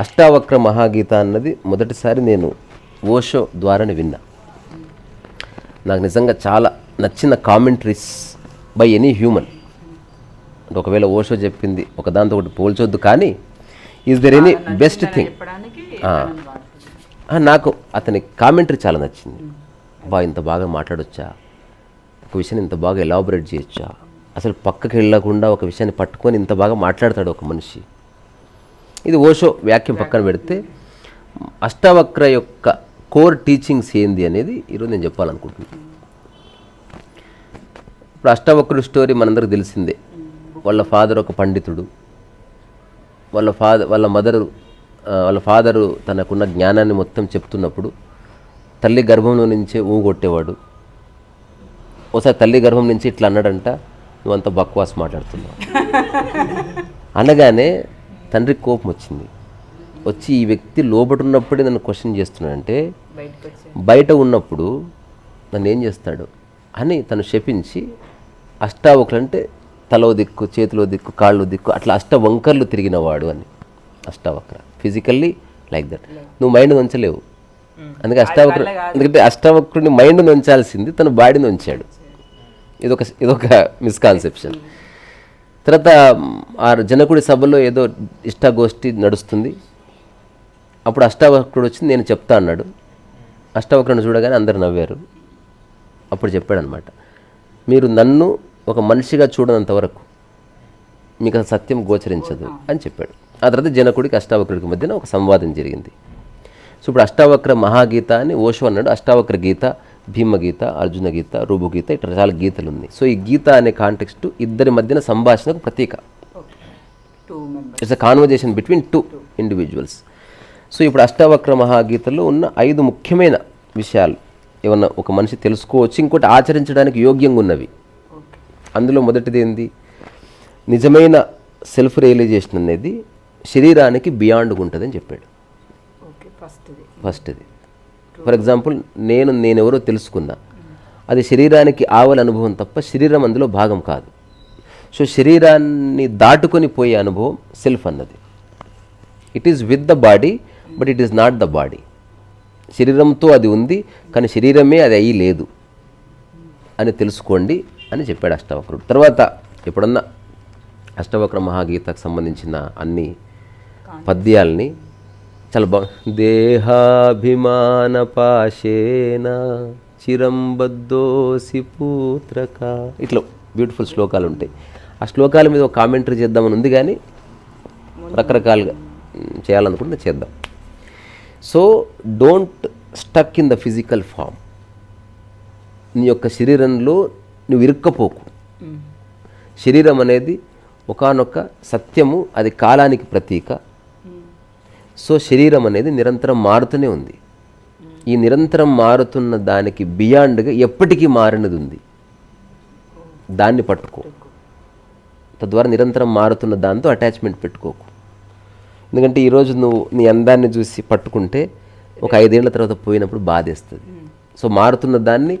అష్టావక్ర మహాగీత అన్నది మొదటిసారి నేను ఓషో ద్వారానే విన్నా. నాకు నిజంగా చాలా నచ్చిన కామెంటరీస్ బై ఎనీ హ్యూమన్ అంటే ఒకవేళ ఓషో చెప్పింది ఒక దాంతో ఒకటి పోల్చొద్దు కానీ is there any best thing నాకు అతని కామెంటరీ చాలా నచ్చింది. బా ఇంత బాగా మాట్లాడొచ్చా? ఒక విషయాన్ని ఇంత బాగా ఎలాబొరేట్ చేయొచ్చా? అసలు పక్కకి వెళ్ళకుండా ఒక విషయాన్ని పట్టుకొని ఇంత బాగా మాట్లాడతాడు ఒక మనిషి. ఇది ఓషో వ్యాఖ్యం పక్కన పెడితే అష్టావక్ర యొక్క కోర్ టీచింగ్స్ ఏంది అనేది ఈరోజు నేను చెప్పాలనుకుంటున్నాను ఇప్పుడు అష్టావక్రుడి స్టోరీ మనందరికి తెలిసిందే. వాళ్ళ ఫాదర్ ఒక పండితుడు. వాళ్ళ ఫాదర్ వాళ్ళ మదరు వాళ్ళ ఫాదరు తనకున్న జ్ఞానాన్ని మొత్తం చెప్తున్నప్పుడు తల్లి గర్భంలో నుంచే ఊగొట్టేవాడు ఒకసారి తల్లి గర్భం నుంచి ఇట్లా అన్నాడంట నువ్వంత బక్వాస్ మాట్లాడుతున్నావు. అనగానే తండ్రికి కోపం వచ్చింది. వచ్చి ఈ వ్యక్తి లోబడి ఉన్నప్పుడే నన్ను క్వశ్చన్ చేస్తున్నాడంటే బయట ఉన్నప్పుడు నన్ను ఏం చేస్తాడు? అని తను శపించి అష్టావకులు అంటే తలో దిక్కు చేతిలో దిక్కు కాళ్ళు దిక్కు అట్లా అష్ట వంకర్లు తిరిగినవాడు అని. అష్టావక్ర. ఫిజికల్లీ లైక్ దట్ నువ్వు మైండ్ ఉంచలేవు. అందుకే అష్టావక్ర ఎందుకంటే అష్టావక్రుని మైండ్ ఉంచాల్సింది తన బాడీని ఉంచాడు. ఇదొక ఇదొక మిస్కాన్సెప్షన్ తర్వాత ఆ జనకుడి సభలో ఏదో ఇష్టాగోష్ఠి నడుస్తుంది. అప్పుడు అష్టావక్రుడు వచ్చి నేను చెప్తా అన్నాడు. అష్టావక్రుని చూడగానే అందరు నవ్వారు. అప్పుడు చెప్పాడనమాట మీరు నన్ను ఒక మనిషిగా చూడనంత వరకు మీకు సత్యం గోచరించదు అని చెప్పాడు. ఆ తర్వాత జనకుడికి అష్టావక్రుడికి మధ్యన ఒక సంవాదం జరిగింది. సో ఇప్పుడు అష్టావక్ర మహాగీత అని ఓషో అన్నాడు అష్టావక్ర గీత భీమగీత అర్జున గీత రూపు గీత ఇట్లా చాలా గీతలు ఉన్నాయి సో ఈ గీత అనే కాంటెక్స్ట్ ఇద్దరి మధ్యన సంభాషణకు ప్రతీక. It's a conversation between two individuals so ఇప్పుడు అష్టావక్ర మహాగీతలో ఉన్న ఐదు ముఖ్యమైన విషయాలు ఏమన్నా ఒక మనిషి తెలుసుకోవచ్చు ఇంకోటి ఆచరించడానికి యోగ్యంగా ఉన్నవి. అందులో మొదటిది ఏంది? నిజమైన సెల్ఫ్ రియలైజేషన్ అనేది శరీరానికి బియాండ్గా ఉంటుందని చెప్పాడు. ఓకే ఫస్ట్ ఇది ఫస్ట్ ఇది ఫర్ ఎగ్జాంపుల్ నేను నేనెవరో తెలుసుకున్నా. అది శరీరానికి ఆవల అనుభవం తప్ప శరీరం అందులో భాగం కాదు. సో శరీరాన్ని దాటుకొని పోయే అనుభవం సెల్ఫ్ అన్నది. It is with the body but it is not the body శరీరంతో అది ఉంది కానీ శరీరమే అది అయ్యి లేదు అని తెలుసుకోండి అని చెప్పాడు అష్టవక్రుడు. తర్వాత ఎప్పుడన్నా అష్టవక్ర మహాగీతకు సంబంధించిన అన్ని పద్యాల్ని చాలా బాగా. దేహాభిమాన పాశేన చిరంబద్దోసి పూత్రక. ఇట్లా బ్యూటిఫుల్ శ్లోకాలు ఉంటాయి. ఆ శ్లోకాల మీద ఒక కామెంటరీ చేద్దామని ఉంది కానీ రకరకాలుగా చేయాలనుకుంటే చేద్దాం. So don't stuck in the physical form నీ యొక్క శరీరంలో నువ్వు ఇరుక్కపోకు. శరీరం అనేది ఒకానొక సత్యము అది కాలానికి ప్రతీక. సో శరీరం అనేది నిరంతరం మారుతూనే ఉంది. ఈ నిరంతరం మారుతున్న దానికి బియాండ్గా ఎప్పటికీ మారినది ఉంది. దాన్ని పట్టుకో. తద్వారా నిరంతరం మారుతున్న దాంతో అటాచ్మెంట్ పెట్టుకోకు. ఎందుకంటే ఈరోజు నువ్వు నీ అందాన్ని చూసి పట్టుకుంటే ఒక ఐదేళ్ళ తర్వాత పోయినప్పుడు బాధేస్తుంది. సో మారుతున్న దాన్ని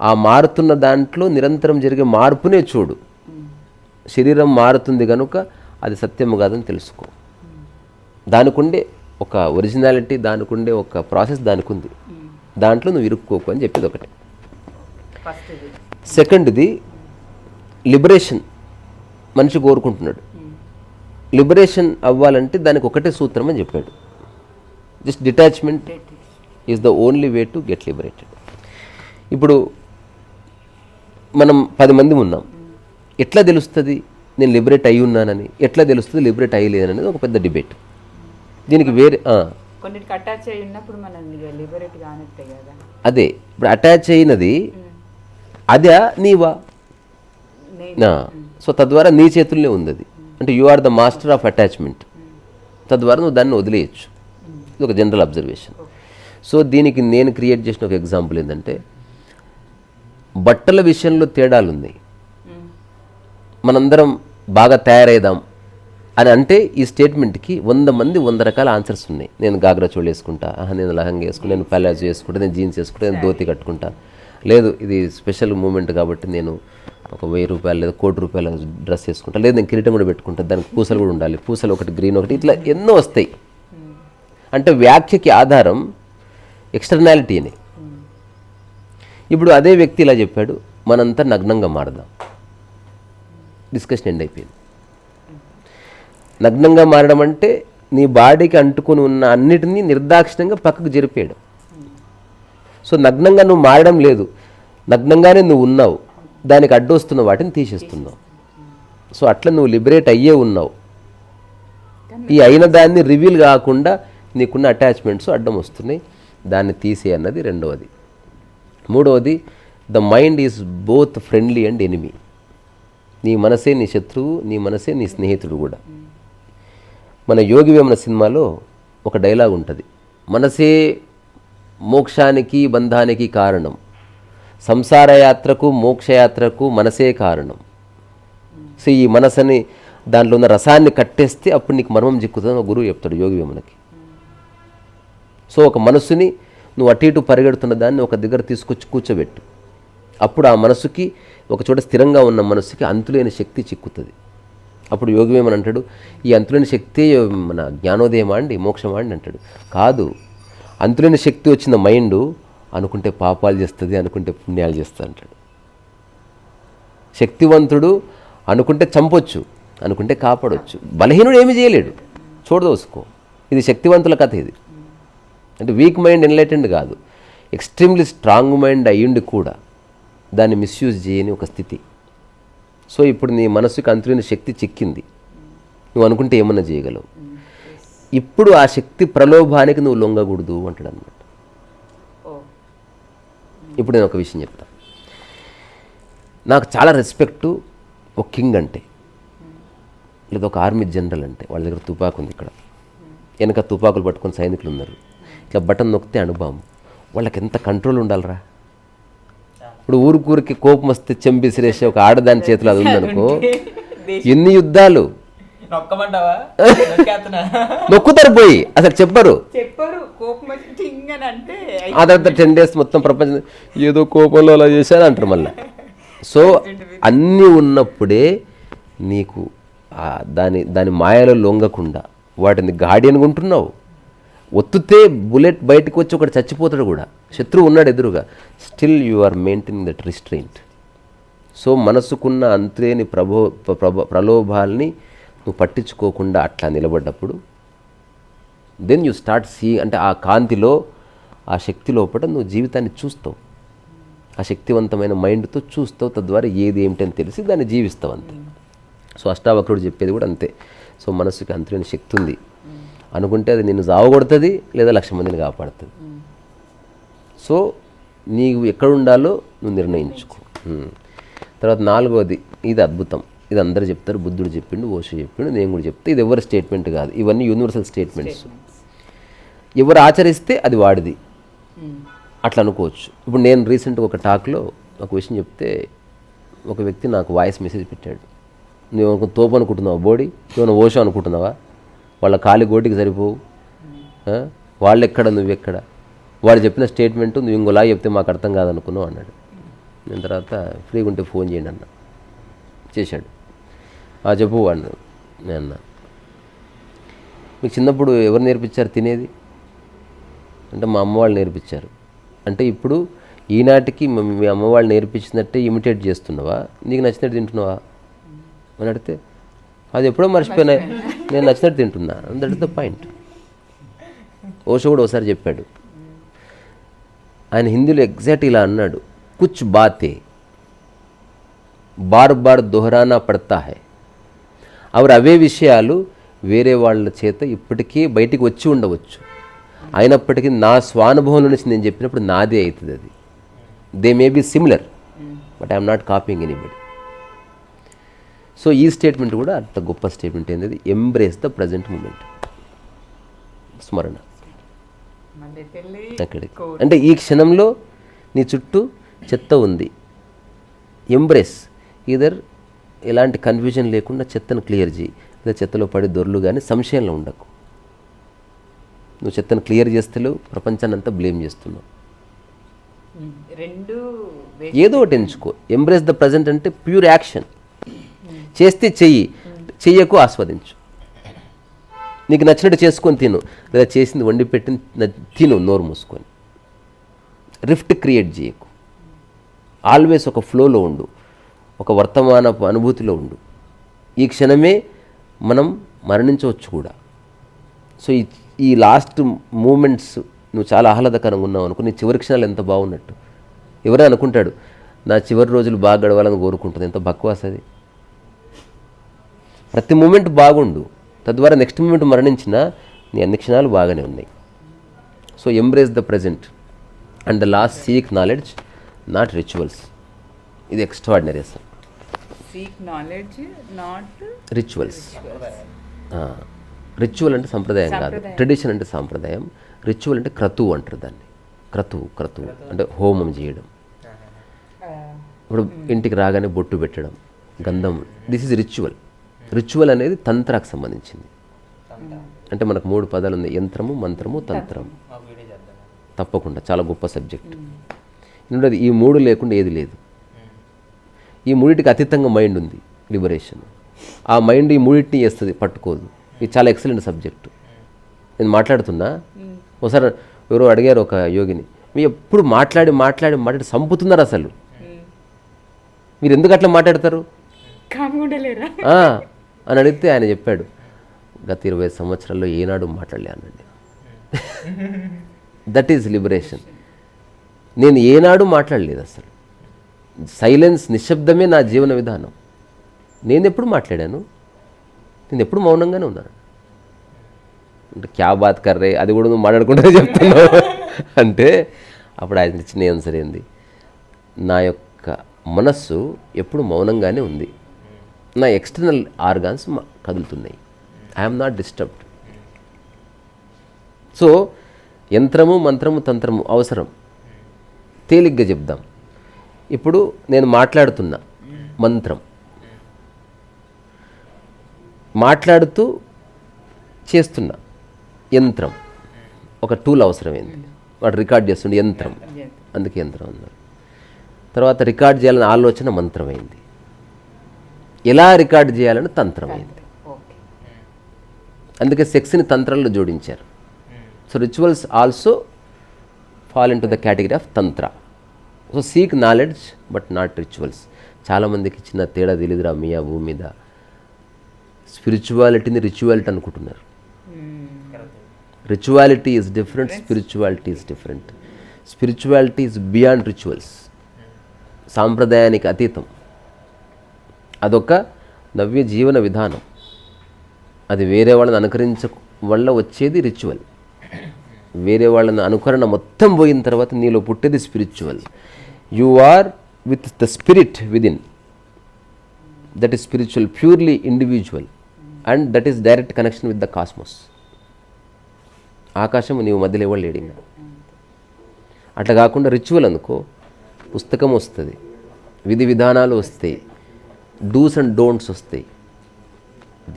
ఆ మారుతున్న దాంట్లో నిరంతరం జరిగే మార్పునే చూడు. శరీరం మారుతుంది కనుక అది సత్యము కాదని తెలుసుకో. దానికి ఉండే ఒక ఒరిజినాలిటీ దానికి ఉండే ఒక ప్రాసెస్ దానికి ఉంది దాంట్లో నువ్వు ఇరుక్కోకు అని చెప్పేది ఒకటి. సెకండ్ది లిబరేషన్ మనిషి కోరుకుంటున్నాడు. లిబరేషన్ అవ్వాలంటే దానికి ఒకటే సూత్రం అని చెప్పాడు. Just detachment is the only way to get liberated ఇప్పుడు మనం పది మంది ఉన్నాం. ఎట్లా తెలుస్తుంది? నేను లిబరేట్ అయి ఉన్నానని ఎట్లా తెలుస్తుంది లిబరేట్ అయ్యలేననేది ఒక పెద్ద డిబేట్. దీనికి వేరే కొన్నిటికి అటాచ్ అయి ఉన్నప్పుడు మనం లిబరేట్ కానట్టే కదా. అదే ఇప్పుడు అటాచ్ అయినది అదే నీవా? సో తద్వారా నీ చేతుల్లోనే ఉంది అది అంటే you are the master of attachment తద్వారా నువ్వు దాన్ని వదిలేయచ్చు. ఇది ఒక జనరల్ అబ్జర్వేషన్ సో దీనికి నేను క్రియేట్ చేసిన ఒక ఎగ్జాంపుల్ ఏంటంటే బట్టల విషయంలో తేడాలు ఉన్నాయి మనందరం బాగా తయారైదాం. అని అంటే ఈ స్టేట్మెంట్కి వంద మంది వంద రకాల ఆన్సర్స్ ఉన్నాయి. నేను గాగ్రా చోళ్ళు వేసుకుంటా నేను లహంగా వేసుకుంటా నేను పలాజో వేసుకుంటా నేను జీన్స్ వేసుకుంటా నేను ధోతి కట్టుకుంటా. లేదు ఇది స్పెషల్ మూమెంట్ కాబట్టి నేను ఒక వెయ్యి రూపాయలు లేదా కోటి రూపాయల డ్రెస్ వేసుకుంటా. లేదు నేను కిరీటం కూడా పెట్టుకుంటా. దానికి పూసలు కూడా ఉండాలి. పూసలు ఒకటి గ్రీన్ ఒకటి ఇట్లా ఎన్నో వస్తాయి. అంటే వ్యాఖ్యకి ఆధారం ఎక్స్టర్నాలిటీ అని. ఇప్పుడు అదే వ్యక్తి ఇలా చెప్పాడు మనంతా నగ్నంగా మారదాం. డిస్కషన్ ఎండ్ అయిపోయింది. నగ్నంగా మారడం అంటే నీ బాడీకి అంటుకుని ఉన్న అన్నిటినీ నిర్దాక్షిణ్యంగా పక్కకు జరిపేయడం. సో నగ్నంగా నువ్వు మారడం లేదు. నగ్నంగానే నువ్వు ఉన్నావు. దానికి అడ్డొస్తున్న వాటిని తీసేస్తున్నావు. సో అట్లా నువ్వు లిబరేట్ అయ్యే ఉన్నావు. ఈ అయిన దాన్ని రివీల్ కాకుండా నీకున్న అటాచ్మెంట్స్ అడ్డం వస్తున్నాయి. దాన్ని తీసే అన్నది రెండవది. మూడవది the mind is both friendly and enemy. నీ మనసే నీ శత్రువు నీ మనసే నీ స్నేహితుడు కూడా. మన యోగి వేమన సినిమాలో ఒక డైలాగ్ ఉంటుంది. మనసే మోక్షానికి బంధానికి కారణం. సంసారయాత్రకు మోక్షయాత్రకు మనసే కారణం. సో ఈ మనసని దాంట్లో ఉన్న రసాన్ని కట్టేస్తే అప్పుడు నీకు మర్మం చిక్కుతుందని ఒక గురువు చెప్తాడు యోగి వేమనకి. సో ఒక మనసుని నువ్వు అటు ఇటు పరిగెడుతున్న దాన్ని ఒక దగ్గర తీసుకొచ్చి కూర్చోబెట్టు. అప్పుడు ఆ మనసుకి ఒక చోట స్థిరంగా ఉన్న మనసుకి అంతులేని శక్తి చిక్కుతుంది. అప్పుడు యోగమేమని అంటాడు? ఈ అంతులేని శక్తి మన జ్ఞానోదయమా అండి మోక్షమా అండి అంటాడు. కాదు అంతులేని శక్తి వచ్చిన మైండ్ అనుకుంటే పాపాలు చేస్తుంది అనుకుంటే పుణ్యాలు చేస్తుంది అంటాడు. శక్తివంతుడు అనుకుంటే చంపొచ్చు అనుకుంటే కాపాడొచ్చు. బలహీనుడు ఏమీ చేయలేడు. చూడదోసుకో. ఇది శక్తివంతుల కథ ఇది. అంటే వీక్ మైండ్ ఎన్లైటెండ్ కాదు. ఎక్స్ట్రీమ్లీ స్ట్రాంగ్ మైండ్ అయ్యుండి కూడా దాన్ని మిస్యూజ్ చేయని ఒక స్థితి. సో ఇప్పుడు నీ మనసుకి అంతులేని శక్తి చిక్కింది. నువ్వు అనుకుంటే ఏమన్నా చేయగలవు. ఇప్పుడు ఆ శక్తి ప్రలోభానికి నువ్వు లొంగకూడదు అంటాడు అనమాట ఇప్పుడు నేను ఒక విషయం చెప్తా. నాకు చాలా రెస్పెక్టు ఒక కింగ్ అంటే లేదా ఒక ఆర్మీ జనరల్ అంటే వాళ్ళ దగ్గర తుపాకు ఉంది ఇక్కడ. వెనక తుపాకులు పట్టుకొని సైనికులు ఉన్నారు. ఇట్లా బటన్ నొక్కితే అనుభవం వాళ్ళకి ఎంత కంట్రోల్ ఉండాలిరా? ఇప్పుడు ఊరికూరికి కోపం వస్తే చెంబిసిరేసే ఒక ఆడదాని చేతిలో అది ఉందనుకో ఎన్ని యుద్ధాలు. నొక్కుతారు పోయి అసలు చెప్పరు. చెప్పరు కోపం వచ్చి టింగ్ అని అంటే ఆ తర్వాత టెన్ డేస్ మొత్తం ప్రపంచం ఏదో కోపంలో అలా చేశాను అంటారు మళ్ళీ. సో అన్నీ ఉన్నప్పుడే నీకు ఆ దాని దాని మాయలో లొంగకుండా వాటిని గార్డియన్గా ఉంటున్నావు. ఒత్తుతే బుల్లెట్ బయటకు వచ్చి ఒకటి చచ్చిపోతాడు కూడా. శత్రువు ఉన్నాడు ఎదురుగా. Still you are maintaining that restraint so మనసుకున్న అంతేని ప్రభో ప్రభ ప్రలోభాల్ని నువ్వు పట్టించుకోకుండా అట్లా నిలబడ్డప్పుడు దెన్ యూ స్టార్ట్ సీ అంటే ఆ కాంతిలో ఆ శక్తి లోపల నువ్వు జీవితాన్ని చూస్తావు. ఆ శక్తివంతమైన మైండ్తో చూస్తావు తద్వారా ఏది ఏమిటని అని తెలిసి దాన్ని జీవిస్తావు అంతే. సో అష్టావక్రుడు చెప్పేది కూడా అంతే. సో మనసుకి అంతులేని శక్తి ఉంది. అనుకుంటే అది నిన్ను జావగొడుతుంది లేదా లక్ష మందిని కాపాడుతుంది. సో నీవు ఎక్కడ ఉండాలో నువ్వు నిర్ణయించుకో. తర్వాత నాలుగోది ఇది అద్భుతం. ఇది అందరు చెప్తారు బుద్ధుడు చెప్పిండు ఓషో చెప్పిండు నేను కూడా చెప్తే. ఇది ఎవరి స్టేట్మెంట్ కాదు ఇవన్నీ యూనివర్సల్ స్టేట్మెంట్స్. ఎవరు ఆచరిస్తే అది వాడిది. అట్లా అనుకోవచ్చు. ఇప్పుడు నేను రీసెంట్గా ఒక టాక్లో ఒక విషయం చెప్తే ఒక వ్యక్తి నాకు వాయిస్ మెసేజ్ పెట్టాడు. నువ్వు ఒక తోపు అనుకుంటున్నావా బోడీ? నువ్వు ఓషో అనుకుంటున్నావా? వాళ్ళ కాలి గోటికి సరిపోవు. వాళ్ళు ఎక్కడ నువ్వెక్కడ? వాడు చెప్పిన స్టేట్మెంట్ నువ్వు ఇంకోలా చెప్తే మాకు అర్థం కాదనుకున్నావు అన్నాడు. నేను తర్వాత ఫ్రీగా ఉంటే ఫోన్ చేయండి అన్న. చేశాడు. ఆ చెప్పు వాడిని నేను అన్నా. మీకు చిన్నప్పుడు ఎవరు నేర్పించారు తినేది? అంటే మా అమ్మ వాళ్ళు నేర్పించారు. అంటే ఇప్పుడు ఈనాటికి మీ మీ అమ్మ వాళ్ళు నేర్పించినట్టే ఇమిటేట్ చేస్తున్నావా? నీకు నచ్చినట్టు తింటున్నావా? అని అడిగితే అది ఎప్పుడో మర్చిపోయినా. నేను నచ్చినట్టు తింటున్నా. That is the point Osho కూడా ఒకసారి చెప్పాడు. ఆయన హిందీలో ఎగ్జాక్ట్ ఇలా అన్నాడు. కుచ్ బాతే బార్ బార్ దొహరానా పడతా హై. అవరు అవే విషయాలు వేరే వాళ్ళ చేత ఇప్పటికీ బయటికి వచ్చి ఉండవచ్చు. అయినప్పటికీ నా స్వానుభవం నుంచి నేను చెప్పినప్పుడు నాదే అవుతుంది అది. They may be similar but I'm not copying anybody so ఈ స్టేట్మెంట్ కూడా అంత గొప్ప స్టేట్మెంట్ ఏంటది ఎంబ్రేస్ ద ప్రజెంట్ మూమెంట్ స్మరణ. అక్కడికి. అంటే ఈ క్షణంలో నీ చుట్టూ చెత్త ఉంది. ఎంబ్రేస్ ఈధర్ ఎలాంటి కన్ఫ్యూజన్ లేకుండా చెత్తను క్లియర్ చేయి. లేదా చెత్తలో పడి దొర్లు కానీ సంశయంలో ఉండకు. నువ్వు చెత్తను క్లియర్ చేస్తలేవు ప్రపంచాన్ని అంతా బ్లేమ్ చేస్తున్నావు. ఏదో ఒకటి ఎంచుకో. ఎంబ్రేస్ ద ప్రజెంట్ అంటే ప్యూర్ యాక్షన్ చేస్తే చెయ్యి. చెయ్యకు ఆస్వాదించు. నీకు నచ్చినట్టు చేసుకొని తిను. లేదా చేసింది వండి పెట్టి తిను నోరు మూసుకొని. రిఫ్ట్ క్రియేట్ చేయకు. ఆల్వేస్ ఒక ఫ్లోలో ఉండు. ఒక వర్తమానపు అనుభూతిలో ఉండు. ఈ క్షణమే మనం మరణించవచ్చు కూడా. సో ఈ ఈ లాస్ట్ మూమెంట్స్ నువ్వు చాలా ఆహ్లాదకరంగా ఉన్నావు అనుకో నీ చివరి క్షణాలు ఎంత బాగున్నట్టు. ఎవరైనా అనుకుంటాడు నా చివరి రోజులు బాగా గడవాలని కోరుకుంటుంది. ఎంత బక్వాస్ అది. ప్రతి మూమెంట్ బాగుండు. తద్వారా నెక్స్ట్ మూమెంట్ మరణించినా నీ అన్ని క్షణాలు బాగానే ఉన్నాయి. So embrace the present and the last seek knowledge not rituals ఇది ఎక్స్ట్రాడినరీ అసలు. Seek knowledge not rituals ritual అంటే సంప్రదాయం కాదు. ట్రెడిషన్ అంటే సాంప్రదాయం. రిచువల్ అంటే క్రతువు అంటారు దాన్ని. క్రతువు క్రతువు అంటే హోమం చేయడం. ఇప్పుడు ఇంటికి రాగానే బొట్టు పెట్టడం గంధం. దిస్ ఇస్ రిచువల్ రిచువల్ అనేది తంత్రాకు సంబంధించింది. అంటే మనకు మూడు పదాలు ఉన్నాయి. యంత్రము మంత్రము తంత్రం. తప్పకుండా. చాలా గొప్ప సబ్జెక్ట్. ఎందుకంటే ఈ మూడు లేకుండా ఏది లేదు. ఈ మూడింటికి అతీతంగా మైండ్ ఉంది లిబరేషన్. ఆ మైండ్ ఈ మూడింటిని చేస్తుంది పట్టుకోదు. ఇది చాలా ఎక్సలెంట్ సబ్జెక్టు నేను మాట్లాడుతున్నా. ఒకసారి ఎవరో అడిగారు ఒక యోగిని మీ ఎప్పుడు మాట్లాడి మాట్లాడి మాట్లాడి సంపుతున్నారు అసలు? మీరు ఎందుకు అట్లా మాట్లాడతారు? అని అడిగితే ఆయన చెప్పాడు గత ఇరవై సంవత్సరాల్లో ఏనాడు మాట్లాడలేనండి దట్ ఈజ్ లిబరేషన్ నేను ఏనాడు మాట్లాడలేదు అసలు. సైలెన్స్ నిశ్శబ్దమే నా జీవన విధానం. నేను ఎప్పుడు మాట్లాడాను? నేను ఎప్పుడు మౌనంగానే ఉన్నాను? అంటే క్యా బాత్ కర్రే అది కూడా నువ్వు మాట్లాడుకుంటే చెప్తున్నావు. అంటే అప్పుడు ఆయన ఇచ్చిన ఆన్సర్ ఏంది? నా యొక్క మనస్సు ఎప్పుడు మౌనంగానే ఉంది. నా ఎక్స్టర్నల్ ఆర్గాన్స్ కదులుతున్నాయి. ఐఎమ్ నాట్ డిస్టర్బ్డ్ సో యంత్రము మంత్రము తంత్రము అవసరం. తేలిగ్గా చెప్దాం. ఇప్పుడు నేను మాట్లాడుతున్నా మంత్రం. మాట్లాడుతూ చేస్తున్నా యంత్రం. ఒక టూల్ అవసరమైంది. వాడు రికార్డ్ చేస్తుండే యంత్రం. అందుకే యంత్రం అన్నారు. తర్వాత రికార్డ్ చేయాలని ఆలోచన మంత్రమైంది. ఎలా రికార్డ్ చేయాలని తంత్రమైంది ఓకే. అందుకే సెక్స్ని తంత్రంలో జోడించారు. So rituals also fall in to the category of tantra so seek knowledge but not rituals చాలామందికి చిన్న తేడా తెలియదురా మియా భూమి మీద. స్పిరిచువాలిటీని రిచువాలిటీ అనుకుంటున్నారు. Rituality is different spirituality is different spirituality is beyond rituals సాంప్రదాయానికి అతీతం. అదొక నవ్య జీవన విధానం. అది వేరే వాళ్ళని అనుకరించ వల్ల వచ్చేది రిచువల్ వేరే వాళ్ళని అనుకరణ మొత్తం పోయిన తర్వాత నీలో పుట్టేది spiritual you are with the spirit within that is spiritual purely individual and that is direct connection with the cosmos ఆకాశం నీవు మధ్యలో ఎవరు లేడింగ్ అట్లా కాకుండా రిచువల్ అనుకో. పుస్తకం వస్తుంది. విధి విధానాలు వస్తాయి. డూస్ అండ్ డోంట్స్ వస్తాయి.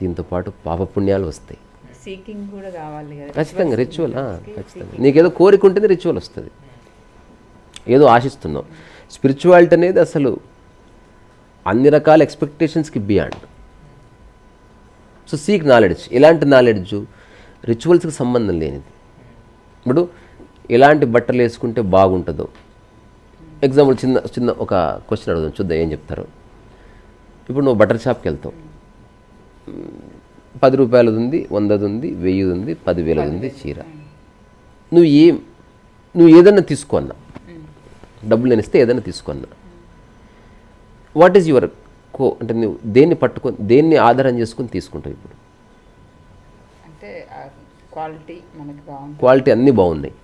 దీంతో పాటు పాపపుణ్యాలు వస్తాయి. సీకింగ్ కూడా కావాలి ఖచ్చితంగా రిచువల్ ఖచ్చితంగా. నీకేదో కోరిక ఉంటేనే రిచువల్ వస్తుంది. ఏదో ఆశిస్తున్నావు. స్పిరిచువాలిటీ అనేది అసలు అన్ని రకాల ఎక్స్పెక్టేషన్స్కి బియాండ్ సో సీక్ నాలెడ్జ్ ఎలాంటి నాలెడ్జ్ రిచువల్స్కి సంబంధం లేనిది. ఇప్పుడు ఎలాంటి బట్టలు వేసుకుంటే బాగుంటుందో. ఎగ్జాంపుల్ చిన్న చిన్న ఒక క్వశ్చన్ అడుగుదాం. చూద్దాం ఏం చెప్తారు. ఇప్పుడు నువ్వు బట్టల షాప్కి వెళ్తావు పది రూపాయలది ఉంది వందది ఉంది వెయ్యిది ఉంది పదివేలది ఉంది చీర. నువ్వు ఏం నువ్వు ఏదన్నా తీసుకున్నా. డబ్బులు నేను ఇస్తే ఏదైనా తీసుకున్నా. వాట్ ఈజ్ యువర్ కో అంటే నువ్వు దేన్ని పట్టుకొని దేన్ని ఆధారం చేసుకొని తీసుకుంటావు ఇప్పుడు? అంటే క్వాలిటీ మనకి బాగుంటుంది క్వాలిటీ అన్నీ బాగున్నాయి.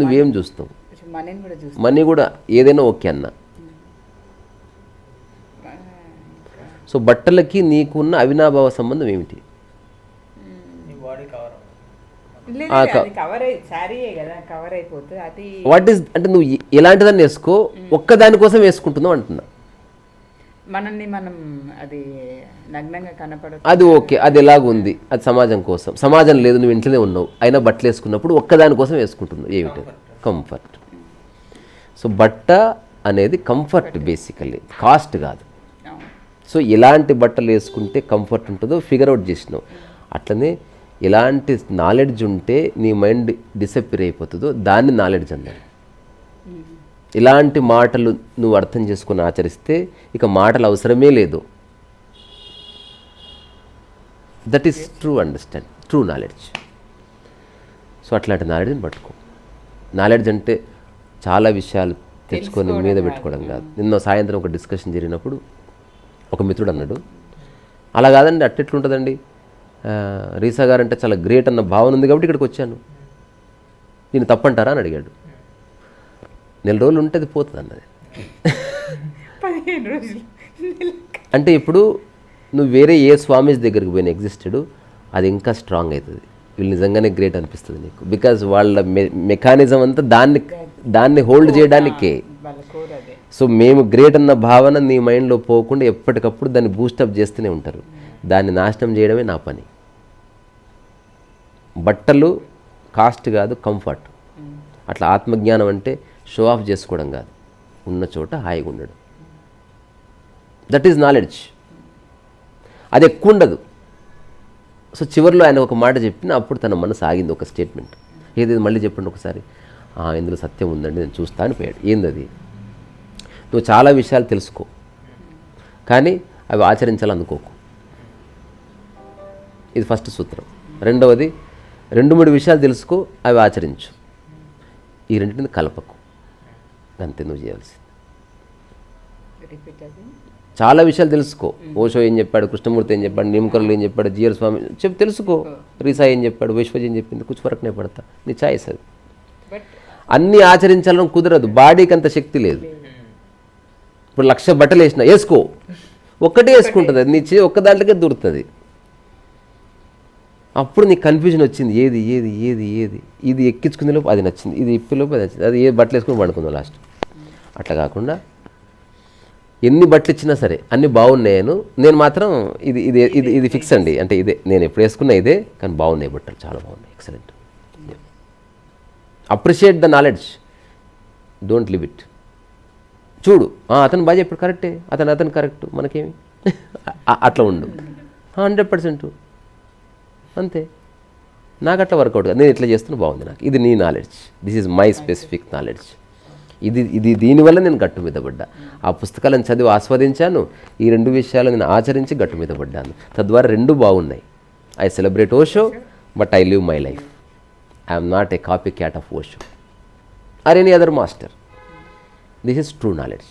నువ్వేం చూస్తావు? మనీ కూడా ఏదైనా ఓకే అన్న. సో బట్టలకి నీకున్న అవినాభావ సంబంధం ఏమిటి? నీ బాడీ కవర్ లేదు, ఆ, లేదు, క- అది కవర్ అయి శారీయే కదా కవర్ అయిపోతుంది. అది వాట్ ఈస్ అంటే నువ్వు ఎలాంటిదాన్ని వేసుకో ఒక్కదాని కోసం వేసుకుంటున్నావు అంటున్నా. మనల్ని మనం అది నగ్నంగా కనపడ అది ఓకే అది ఎలాగుంది? అది సమాజం కోసం. సమాజం లేదు నువ్వు ఇంట్లోనే ఉన్నావు. అయినా బట్టలు వేసుకున్నప్పుడు ఒక్కదాని కోసం వేసుకుంటున్నావు. ఏమిటి? కంఫర్ట్ సో బట్ట అనేది కంఫర్ట్ బేసికల్లీ కాస్ట్ కాదు. సో ఎలాంటి బట్టలు వేసుకుంటే కంఫర్ట్ ఉంటుందో ఫిగర్ అవుట్ చేసినావు. అట్లనే ఎలాంటి నాలెడ్జ్ ఉంటే నీ మైండ్ డిసప్పిర్ అయిపోతుందో దాన్ని నాలెడ్జ్ అన్నారు. ఇలాంటి మాటలు నువ్వు అర్థం చేసుకుని ఆచరిస్తే ఇక మాటలు అవసరమే లేదు. That is true understand true knowledge so అట్లాంటి నాలెడ్జ్ని పట్టుకో. నాలెడ్జ్ అంటే చాలా విషయాలు తెచ్చుకొని మీద పెట్టుకోవడం కాదు. నిన్న సాయంత్రం ఒక డిస్కషన్ జరిగినప్పుడు ఒక మిత్రుడు అన్నాడు. అలా కాదండి అట్టెట్లుంటుందండి రీసా గారు అంటే చాలా గ్రేట్ అన్న భావన ఉంది కాబట్టి ఇక్కడికి వచ్చాను. నేను తప్పంటారా అని అడిగాడు. నెల రోజులు ఉంటే అది పోతుంది అన్నది. అంటే ఇప్పుడు నువ్వు వేరే ఏ స్వామీస్ దగ్గరికి పోయిన ఎగ్జిస్టెడ్ అది ఇంకా స్ట్రాంగ్ అవుతుంది. వీళ్ళు నిజంగానే గ్రేట్ అనిపిస్తుంది నీకు. బికాజ్ వాళ్ళ మె మెకానిజం అంతా దాన్ని దాన్ని హోల్డ్ చేయడానికే. సో మేము గ్రేట్ అన్న భావన నీ మైండ్లో పోకుండా ఎప్పటికప్పుడు దాన్ని బూస్టప్ చేస్తూనే ఉంటారు. దాన్ని నాశనం చేయడమే నా పని. బట్టలు కాస్ట్ కాదు కంఫర్ట్ అట్లా ఆత్మజ్ఞానం అంటే షో ఆఫ్ చేసుకోవడం కాదు. ఉన్న చోట హాయిగా ఉండడం. దట్ ఈజ్ నాలెడ్జ్ అది ఎక్కువ ఉండదు. సో చివరిలో ఆయన ఒక మాట చెప్పిన అప్పుడు తన మనసు ఆగింది ఒక స్టేట్మెంట్ ఏది మళ్ళీ చెప్పండి ఒకసారి. "ఆ, ఇందులో సత్యం ఉందండి నేను చూస్తా అని పోయాడు. ఏంది అది నువ్వు చాలా విషయాలు తెలుసుకో. కానీ అవి ఆచరించాలనుకోకు. ఇది ఫస్ట్ సూత్రం. రెండవది రెండు మూడు విషయాలు తెలుసుకో అవి ఆచరించు. ఈ రెండింటిని కలపకు. అంతే నువ్వు చేయాల్సింది. చాలా విషయాలు తెలుసుకో. ఓషో ఏం చెప్పాడు కృష్ణమూర్తి ఏం చెప్పాడు నియమకరులు ఏం చెప్పాడు జిఆర్ స్వామి చెప్పి తెలుసుకో. రీసా ఏం చెప్పాడు విశ్వజీ ఏం చెప్పింది కుछ ఫరక్ నే పడతా. నీ చాయిస్ అది. అన్నీ ఆచరించాలని కుదరదు. బాడీకి అంత శక్తి లేదు. ఇప్పుడు లక్ష బట్టలు వేసిన వేసుకో. ఒక్కటే వేసుకుంటుంది. అది నీ చే ఒక్క దాంట్లోకే దూరుతుంది. అప్పుడు నీకు కన్ఫ్యూజన్ వచ్చింది. ఏది ఏది ఏది ఏది? ఇది ఎక్కించుకునే లోపు అది నచ్చింది. ఇది ఇప్పే లోపు అది నచ్చింది. అది ఏ బట్టలు వేసుకుని పడుకుందాం లాస్ట్. అట్లా కాకుండా ఎన్ని బట్టలు ఇచ్చినా సరే అన్ని బాగున్నాయను నేను మాత్రం ఇది ఇది ఇది ఇది ఫిక్స్ అండి. అంటే ఇదే నేను ఎప్పుడు వేసుకున్నా ఇదే కానీ బాగున్నాయి బట్టలు. చాలా బాగున్నాయి. Excellent appreciate the knowledge don't leave it చూడు అతను బాగా చెప్పాడు కరెక్టే అతను అతను కరెక్ట్ మనకేమి? అట్లా ఉండు. హండ్రెడ్ పర్సెంట్ అంతే. నాకు అట్లా వర్కౌట్ కాదు. నేను ఇట్లా చేస్తున్నా బాగుంది నాకు. ఇది నీ knowledge this is my specific knowledge ఇది ఇది దీనివల్ల నేను గట్టు మీద పడ్డా. ఆ పుస్తకాలను చదివి ఆస్వాదించాను. ఈ రెండు విషయాలు నేను ఆచరించి గట్టు మీద పడ్డాను. తద్వారా రెండు బాగున్నాయి. I celebrate Osho but I live my life I'm not a copy cat of Osho or any other master this is true knowledge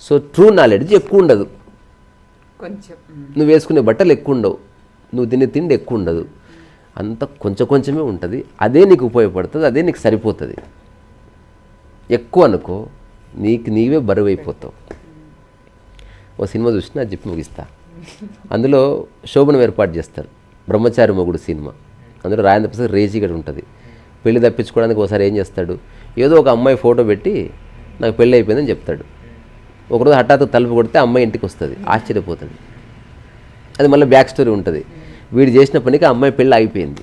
so true knowledge ఎక్కువ ఉండదు. కొంచెం. నువ్వు వేసుకునే బట్టలు ఎక్కువ ఉండవు. నువ్వు తినే తిండి ఎక్కువ ఉండదు. అంత కొంచెం కొంచెమే ఉంటుంది. అదే నీకు ఉపయోగపడుతుంది అదే నీకు సరిపోతుంది. ఎక్కువ అనుకో నీకు నీవే బరువు అయిపోతావు ఓ సినిమా చూసినా చెప్పి ముగిస్తా. అందులో శోభనం ఏర్పాటు చేస్తారు. బ్రహ్మచారి మొగుడు సినిమా. అందులో రాయంద్ర ప్రసాద్ రేజీ గడి ఉంటుంది. పెళ్ళి తప్పించుకోవడానికి ఒకసారి ఏం చేస్తాడు? ఏదో ఒక అమ్మాయి ఫోటో పెట్టి నాకు పెళ్ళి అయిపోయిందని చెప్తాడు. ఒకరోజు హఠాత్తు తలుపు కొడితే అమ్మాయి ఇంటికి వస్తుంది ఆశ్చర్యపోతుంది. అది మళ్ళీ బ్యాక్ స్టోరీ ఉంటుంది. వీడు చేసిన పనికి ఆ అమ్మాయి పెళ్ళి ఆగిపోయింది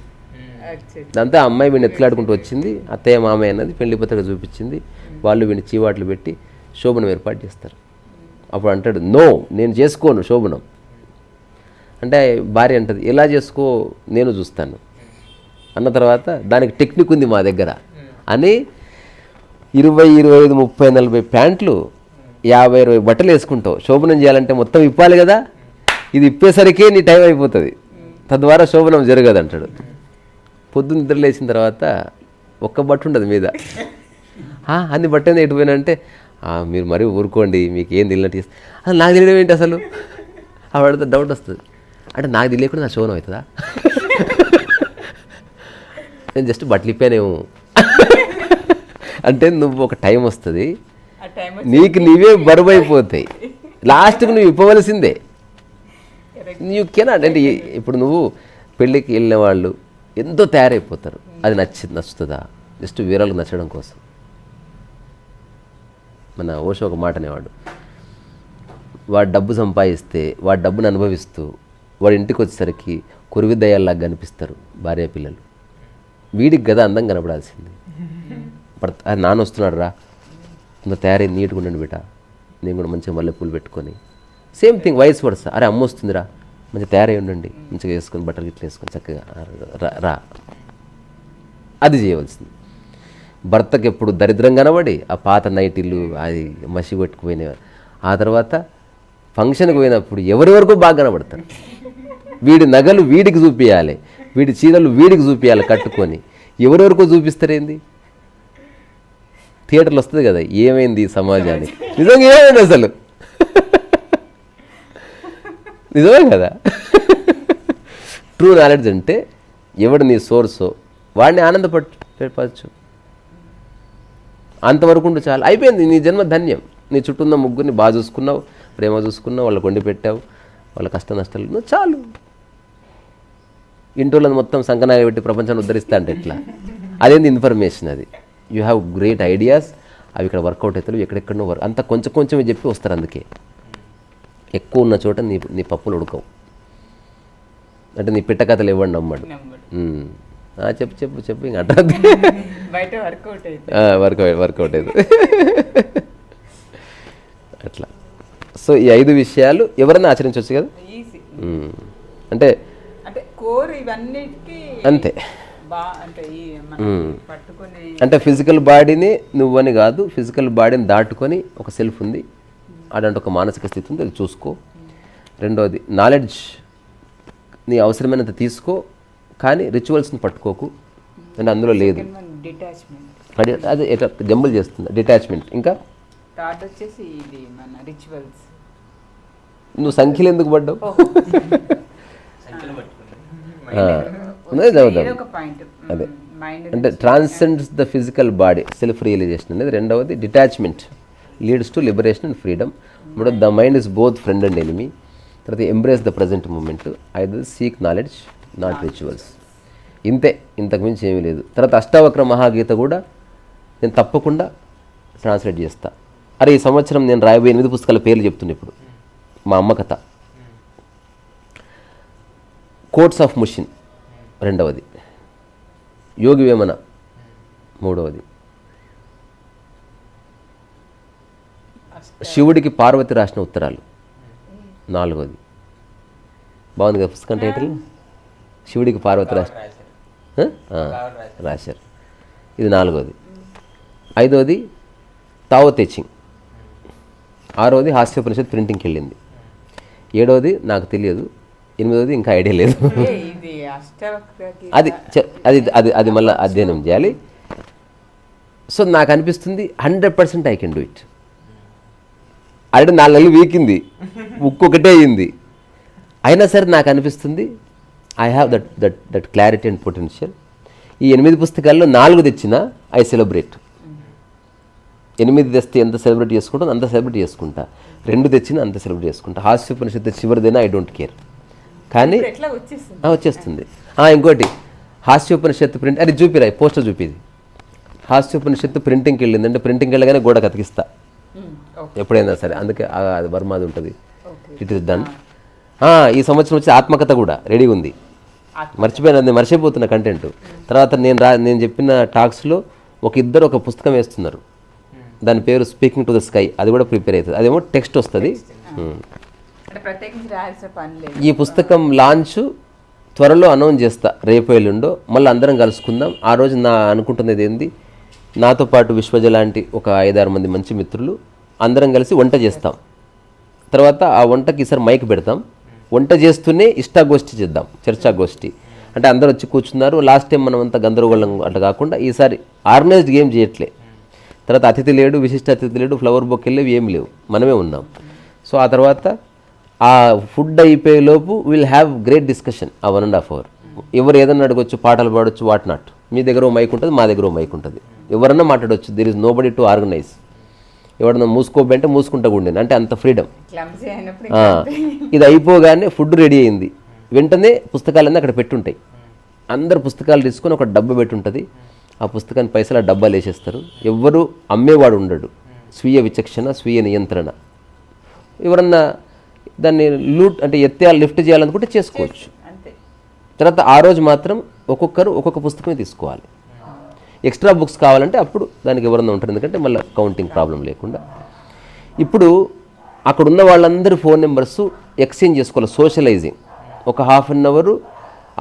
అచ్చా దాంతో అమ్మాయి వీడిని ఎత్తులాడుకుంటూ వచ్చింది. అత్తయ్య మామయ్య అన్నది పెళ్ళి పత్రిక చూపించింది. వాళ్ళు వీడిని చీవాట్లు పెట్టి శోభనం ఏర్పాటు చేస్తారు. అప్పుడు అంటాడు నో నేను చేసుకోను శోభనం. అంటే భార్య అంటది ఎలా చేసుకో? నేను చూస్తాను. అన్న తర్వాత దానికి టెక్నిక్ ఉంది మా దగ్గర. అని ఇరవై ఇరవై ఐదు ముప్పై నలభై ప్యాంట్లు యాభై ఇరవై బట్టలు వేసుకుంటావు. శోభనం చేయాలంటే మొత్తం ఇప్పాలి కదా? ఇది ఇప్పేసరికే నీ టైం అయిపోతుంది. తద్వారా శోభనం జరగదు అంటాడు. పొద్దున్న నిద్ర లేచిన తర్వాత ఒక్క బట్ట ఉండదు మీద. అన్ని బట్ట ఎటు పోయినా అంటే మీరు మరీ ఊరుకోండి మీకు ఏం తెలియనట్టు అసలు నాకు తెలియడం ఏంటి అసలు? ఆవిడ డౌట్ వస్తుంది. అంటే నాకు తెలియకుండా నా శోభనం అవుతుందా? నేను జస్ట్ బట్టలు ఇప్పానేమో అంటే నువ్వు ఒక టైం వస్తుంది. నీకు నీవే బరువు అయిపోతాయి లాస్ట్కి నువ్వు ఇవ్వవలసిందే. యూ కెనాట్ అంటే ఇప్పుడు నువ్వు పెళ్ళికి వెళ్ళిన వాళ్ళు ఎంతో తయారైపోతారు. అది నచ్చి నచ్చుతుందా? జస్ట్ వీరాలకు నచ్చడం కోసం. మన ఓషో ఒక మాట అనేవాడు. వాడు డబ్బు సంపాదిస్తే వాడి డబ్బును అనుభవిస్తూ వాడి ఇంటికి వచ్చేసరికి కురివి దయ్యాల్లాగా కనిపిస్తారు భార్య పిల్లలు వీడికి గదా అందం కనపడాల్సింది భర్త నాన్న వస్తున్నాడు రా ఇంకా తయారై నీట్గా ఉండండి బిట నేను కూడా మంచిగా మల్లెపూలు పెట్టుకొని. సేమ్ థింగ్ వయసు వరుస? అరే అమ్మ వస్తుందిరా. మంచిగా తయారై ఉండండి. మంచిగా వేసుకొని బట్టలు గిట్లు వేసుకొని చక్కగా. రా- రా అది చేయవలసింది. భర్తకి ఎప్పుడు దరిద్రం కనబడి ఆ పాత నైటీలు అది మసి కొట్టుకుపోయినవి ఆ తర్వాత ఫంక్షన్కి పోయినప్పుడు ఎవరి వరకు బాగా కనబడతారు. వీడి నగలు వీడికి చూపించాలి వీడి చీరలు వీడికి చూపించాలి కట్టుకొని. ఎవరి వరకు చూపిస్తారేంది? థియేటర్లో వస్తుంది కదా ఏమైంది ఈ సమాజానికి నిజంగా ఏమైంది అసలు? నిజమే కదా? ట్రూ నాలెడ్జ్ అంటే ఎవడు నీ సోర్సో వాడిని ఆనందపడచ్చు అంతవరకు ఉండు చాలు. అయిపోయింది నీ జన్మ ధన్యం. నీ చుట్టూ ఉన్న ముగ్గురిని బాగా చూసుకున్నావు ప్రేమ చూసుకున్నావు వాళ్ళకి వండి పెట్టావు వాళ్ళ కష్ట నష్టాలు నువ్వు చాలు. ఇంటోళ్ళని మొత్తం సంకనాగా పెట్టి ప్రపంచాన్ని ఉద్ధరిస్తా అంటే ఎట్లా? అదేంది ఇన్ఫర్మేషన్ అది? యూ హ్యావ్ గ్రేట్ ఐడియాస్ అవి ఇక్కడ వర్కౌట్ అవుతాయి. ఎక్కడెక్కడో వర్క్ అంత కొంచెం కొంచెం చెప్పి వస్తారు అందుకే. ఎక్కువ ఉన్న చోట నీ నీ పప్పులు ఉడకవు. అంటే నీ పిట్ట కథలు ఇవ్వండి నమ్మడు. ఆ, చెప్పు చెప్పు చెప్పు ఇంక అట్లా బయట వర్కౌట్ అయితే. వర్కౌట్ వర్కౌట్ అయింది అట్లా. సో ఈ ఐదు విషయాలు ఎవరైనా ఆచరించవచ్చు కదా. అంటే అంటే కోర్ ఇవన్నిటికి అంతే. అంటే ఫిజికల్ బాడీని నువ్వని కాదు ఫిజికల్ బాడీని దాటుకొని ఒక సెల్ఫ్ ఉంది. అదంటే ఒక మానసిక స్థితి ఉంది అది చూసుకో. రెండోది నాలెడ్జ్ నీ అవసరమైనంత తీసుకో కానీ రిచువల్స్ని పట్టుకోకు. అంటే అందులో లేదు. అది అది ఎట్లా జంబుల్ చేస్తుంది డిటాచ్మెంట్ ఇంకా? థర్డ్ వచ్చేసి ఇది మన రిచువల్స్ నువ్వు సంఖ్యలు ఎందుకు పడ్డావు? అదే. అంటే transcends the physical body self realization అనేది రెండవది detachment leads to liberation and freedom మూడో the mind is both friend and enemy తర్వాత ఎంబ్రేస్ ద ప్రజెంట్ మూమెంట్ ఐదవది సీక్ నాలెడ్జ్ నాట్ రిచువల్స్ ఇంతే. ఇంతకు మించి ఏమీ లేదు. తర్వాత అష్టావక్ర మహాగీత కూడా నేను తప్పకుండా ట్రాన్స్లేట్ చేస్తా. అరే ఈ సంవత్సరం నేను రాయబోయే ఎనిమిది పుస్తకాల పేర్లు చెప్తున్నా ఇప్పుడు. మా అమ్మ కథ. కోట్స్ ఆఫ్ ముషిన్ రెండవది. యోగి వేమన మూడవది. శివుడికి పార్వతి రాసిన ఉత్తరాలు. నాలుగవది. బాగుంది కదా పుస్తకం టైటిల్? శివుడికి పార్వతి రాసిన రాశారు. ఇది నాలుగవది. ఐదవది తావో తెచింగ్ ఆరవది హాస్యోపనిషత్ ప్రింటింగ్కి వెళ్ళింది ఏడవది నాకు తెలియదు. ఎనిమిదవది ఇంకా ఐడియా లేదు. అది అది అది అది మళ్ళీ అధ్యయనం చేయాలి. సో నాకు అనిపిస్తుంది hundred percent I can do it. అంటే నాలుగు నెలలు వీకింది. ఒక్కొక్కటే అయింది. అయినా సరే నాకు అనిపిస్తుంది I have that that that clarity and potential ఈ ఎనిమిది పుస్తకాల్లో నాలుగు తెచ్చిన ఐ సెలబ్రేట్ ఎనిమిది తెస్తే ఎంత సెలబ్రేట్ చేసుకుంటాను అంత సెలబ్రేట్ చేసుకుంటా. రెండు తెచ్చిన అంత సెలబ్రేట్ చేసుకుంటా. హాస్యోపనిషత్తు చివరిదైనా ఐ డోంట్ కేర్ కానీ వచ్చేస్తుంది? ఇంకోటి హాస్యోపనిషత్తు ప్రింట్ అది చూపిరా పోస్టర్ చూపిది. హాస్యోపనిషత్తు ప్రింటింగ్కి వెళ్ళింది అంటే ప్రింటింగ్కి వెళ్ళగానే గోడ కతికిస్తా. ఎప్పుడైనా సరే అందుకే అది వర్మాది ఉంటుంది. ఇట్ ఇస్ డన్ ఈ సంవత్సరం వచ్చి ఆత్మకథ కూడా రెడీ ఉంది. మర్చిపోయినా నేను మర్చిపోతున్న కంటెంట్. తర్వాత నేను రా నేను చెప్పిన టాక్స్లో ఒక ఇద్దరు ఒక పుస్తకం వేస్తున్నారు. దాని పేరు స్పీకింగ్ టు ద స్కై అది కూడా ప్రిపేర్ అవుతుంది. అదేమో టెక్స్ట్ వస్తుంది. ఈ పుస్తకం లాంచ్ త్వరలో అనౌన్స్ చేస్తా రేపు ఎల్లుండో. మళ్ళీ అందరం కలుసుకుందాం. ఆ రోజు నా అనుకుంటున్నది ఏంది? నాతో పాటు విశ్వజ లాంటి ఒక ఐదారు మంది మంచి మిత్రులు అందరం కలిసి వంట చేస్తాం. తర్వాత ఆ వంటకి ఈసారి మైక్ పెడతాం. వంట చేస్తూనే ఇష్టాగోష్ఠి చేద్దాం చర్చాగోష్ఠి. అంటే అందరూ వచ్చి కూర్చున్నారు. లాస్ట్ టైం మనం అంతా గందరగోళం అట్లా కాకుండా ఈసారి ఆర్గనైజ్డ్ గేమ్ చేయట్లే. తర్వాత అతిథి లేడు విశిష్ట అతిథి లేడు ఫ్లవర్ బొక్ వెళ్ళేవి ఏమి లేవు. మనమే ఉన్నాం. సో ఆ తర్వాత ఆ ఫుడ్ అయిపోయే లోపు విల్ హ్యావ్ గ్రేట్ డిస్కషన్ ఆ వన్ అండ్ హాఫ్ అవర్ ఎవరు ఏదన్నా అడగొచ్చు పాటలు పాడొచ్చు వాట్ నాట్ మీ దగ్గర మైక్ ఉంటుంది మా దగ్గర మైక్ ఉంటుంది. ఎవరన్నా మాట్లాడొచ్చు there is nobody to organise ఎవడన్నా మూసుకోబే అంటే మూసుకుంటా ఉండే అంటే అంత. ఫ్రీడమ్ ఇది అయిపోగానే ఫుడ్ రెడీ అయింది. వెంటనే పుస్తకాలన్నీ అక్కడ పెట్టుంటాయి. అందరు పుస్తకాలు తీసుకొని ఒక డబ్బా పెట్టుంటుంది. ఆ పుస్తకాన్ని పైసలు ఆ డబ్బాలు వేసేస్తారు. ఎవ్వరు అమ్మేవాడు ఉండడు. స్వీయ విచక్షణ స్వీయ నియంత్రణ. ఎవరన్నా దాన్ని లూట్ అంటే ఎత్తేయాలి లిఫ్ట్ చేయాలనుకుంటే చేసుకోవచ్చు. తర్వాత ఆ రోజు మాత్రం ఒక్కొక్కరు ఒక్కొక్క పుస్తకమే తీసుకోవాలి. ఎక్స్ట్రా బుక్స్ కావాలంటే అప్పుడు దానికి ఎవరన్నా ఉంటారు ఎందుకంటే మళ్ళీ కౌంటింగ్ ప్రాబ్లం లేకుండా. ఇప్పుడు అక్కడ ఉన్న వాళ్ళందరి ఫోన్ నెంబర్స్ ఎక్స్చేంజ్ చేసుకోవాలి సోషలైజింగ్ ఒక హాఫ్ అన్ అవర్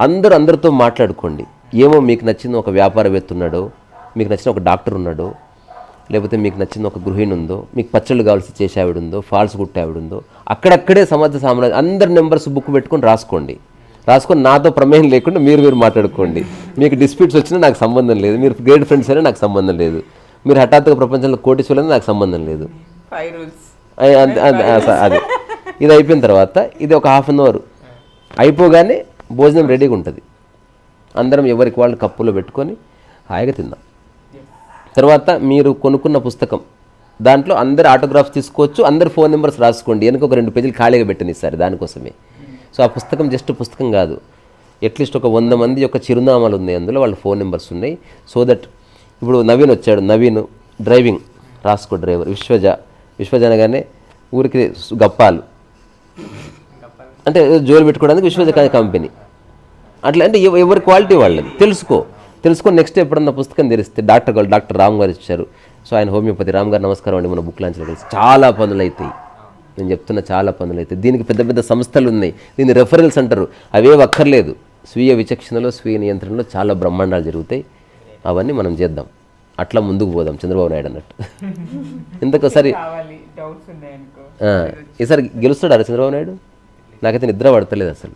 అందరూ అందరితో మాట్లాడుకోండి. ఏమో మీకు నచ్చిన ఒక వ్యాపారవేత్త ఉన్నాడో మీకు నచ్చిన ఒక డాక్టర్ ఉన్నాడో లేకపోతే మీకు నచ్చిన ఒక గృహిణి ఉందో మీకు పచ్చళ్ళు కావాల్సి చేసే ఆవిడ ఉందో ఫాల్స్ కుట్టే ఆవిడ ఉందో అక్కడక్కడే సమాజ సామ్రాజ్యం అందరి నెంబర్స్ బుక్ పెట్టుకొని రాసుకోండి. రాసుకొని నాతో ప్రమేయం లేకుండా మీరు మీరు మాట్లాడుకోండి. మీకు డిస్ప్యూట్స్ వచ్చినా నాకు సంబంధం లేదు. మీరు గ్రేట్ ఫ్రెండ్స్ అయినా నాకు సంబంధం లేదు. మీరు హఠాత్తుగా ప్రపంచంలో కోటీశ్వరులైనా నాకు సంబంధం లేదు. అది. ఇది అయిపోయిన తర్వాత ఇది ఒక హాఫ్ అన్ అవర్ అయిపోగానే భోజనం రెడీగా ఉంటుంది. అందరం ఎవరికి వాళ్ళు కప్పులో పెట్టుకొని హాయిగా తిందాం. తర్వాత మీరు కొనుక్కున్న పుస్తకం. దాంట్లో అందరు ఆటోగ్రాఫ్స్ తీసుకోవచ్చు అందరు ఫోన్ నెంబర్స్ రాసుకోండి. వెనక ఒక రెండు పేజీలు ఖాళీగా పెట్టనిస్తారు దానికోసమే. సో ఆ పుస్తకం జస్ట్ పుస్తకం కాదు. అట్లీస్ట్ ఒక వంద మంది యొక్క చిరునామాలు ఉన్నాయి అందులో వాళ్ళ ఫోన్ నెంబర్స్ ఉన్నాయి. సో దట్ ఇప్పుడు నవీన్ వచ్చాడు నవీన్ డ్రైవింగ్ రాసుకో డ్రైవర్ విశ్వజ విశ్వజ అనగానే ఊరికి గప్పాలు. అంటే జోలు పెట్టుకోవడానికి విశ్వజ కంపెనీ. అట్లా అంటే ఎవ- ఎవరి క్వాలిటీ వాళ్ళని తెలుసుకో. తెలుసుకొని నెక్స్ట్ ఎప్పుడన్నా పుస్తకం తెరిస్తే డాక్టర్ గారు డాక్టర్ రామ్ గారు ఇచ్చారు. సో ఆయన హోమియోపతి రామ్ గారు నమస్కారం అండి. మన బుక్ లాంచ్లో కలిసి చాలా పనులు అవుతాయి నేను చెప్తున్న చాలా పనులు అవుతాయి దీనికి పెద్ద పెద్ద సంస్థలు ఉన్నాయి. దీన్ని రెఫరల్స్ అంటారు. అవే అక్కర్లేదు. స్వీయ విచక్షణలో స్వీయ నియంత్రణలో చాలా బ్రహ్మాండాలు జరుగుతాయి. అవన్నీ మనం చేద్దాం. అట్లా ముందుకు పోదాం. చంద్రబాబు నాయుడు అన్నట్టు. ఆ, ఈసారి గెలుస్తాడా చంద్రబాబు నాయుడు? నాకైతే నిద్ర పడతలేదు అసలు.